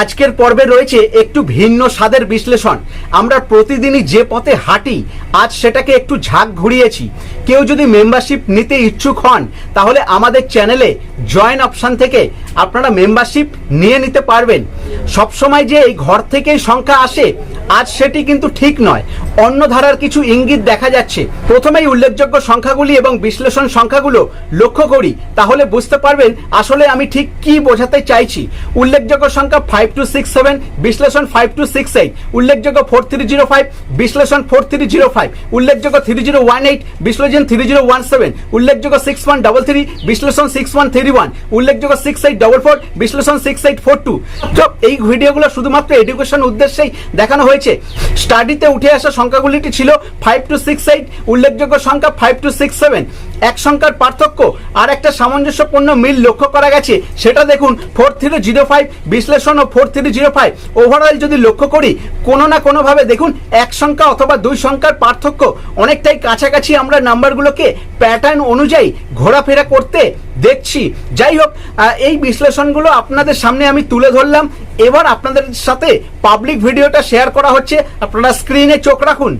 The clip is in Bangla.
আজকের পর্বে রয়েছে একটু ভিন্ন স্বাদের বিশ্লেষণ। আমরা প্রতিদিনই যে পথে হাঁটি, আজ সেটাকে একটু ঝাঁক ঘুরিয়েছি। কেউ যদি মেম্বারশিপ নিতে ইচ্ছুক হন, তাহলে আমাদের চ্যানেলে জয়েন অপশান থেকে আপনারা মেম্বারশিপ নিয়ে নিতে পারবেন। সবসময় যে এই ঘর থেকেই সংখ্যা আসে আজ সেটি কিন্তু ঠিক নয়। অন্য ধারার কিছু ইঙ্গিত দেখা যাচ্ছে। প্রথমেই উল্লেখযোগ্য সংখ্যাগুলি এবং বিশ্লেষণ সংখ্যাগুলো লক্ষ্য করি, তাহলে বুঝতে পারবেন আসলে আমি ঠিক কি বোঝাতে চাইছি। উল্লেখযোগ্য সংখ্যা ফাইভ টু সিক্স সেভেন বিশ্লেষণ ফাইভ টু সিক্স এইট উল্লেখযোগ্য ফোর থ্রি জিরো ফাইভ বিশ্লেষণ ফোর থ্রি জিরো ফাইভ উল্লেখযোগ্য থ্রি জিরো ওয়ান এইট বিশ্লেষণ থ্রি জিরো ওয়ান সেভেন উল্লেখযোগ্য সিক্স ওয়ান ডাবল থ্রি বিশ্লেষণ সিক্স ওয়ান থ্রি ওয়ান উল্লেখযোগ্য সিক্স এইট ডবল ফোর বিশ্লেষণ সিক্স এইট ফোর টু এই ভিডিওগুলো শুধুমাত্র এডুকেশন উদ্দেশ্যেই দেখানো হয়েছে। স্টাডিতে উঠে আসা সংখ্যাগুলিটি ছিল ফাইভ টু সিক্স এইট উল্লেখযোগ্য সংখ্যা ফাইভ টু সিক্স সেভেন এক সংখ্যার পার্থক্য আর একটা সামঞ্জস্যপূর্ণ মিল লক্ষ্য করা গেছে। সেটা দেখুন ফোর থ্রি জিরো ফাইভ বিশ্লেষণ ও four three zero five overall যদি লক্ষ্য করি, কোনো না কোনোভাবে দেখুন, এক সংখ্যা অথবা দুই সংখ্যার পার্থক্য। অনেকটাই কাছাকাছি আমরা নাম্বারগুলোকে প্যাটার্ন অনুযায়ী ঘোরাফেরা করতে দেখছি। যাই হোক এই বিশ্লেষণগুলো আপনাদের সামনে আমি তুলে ধরলাম। এবার আপনাদের সাথে পাবলিক ভিডিওটা শেয়ার করা হচ্ছে। আপনারা স্ক্রিনে চোখ রাখুন।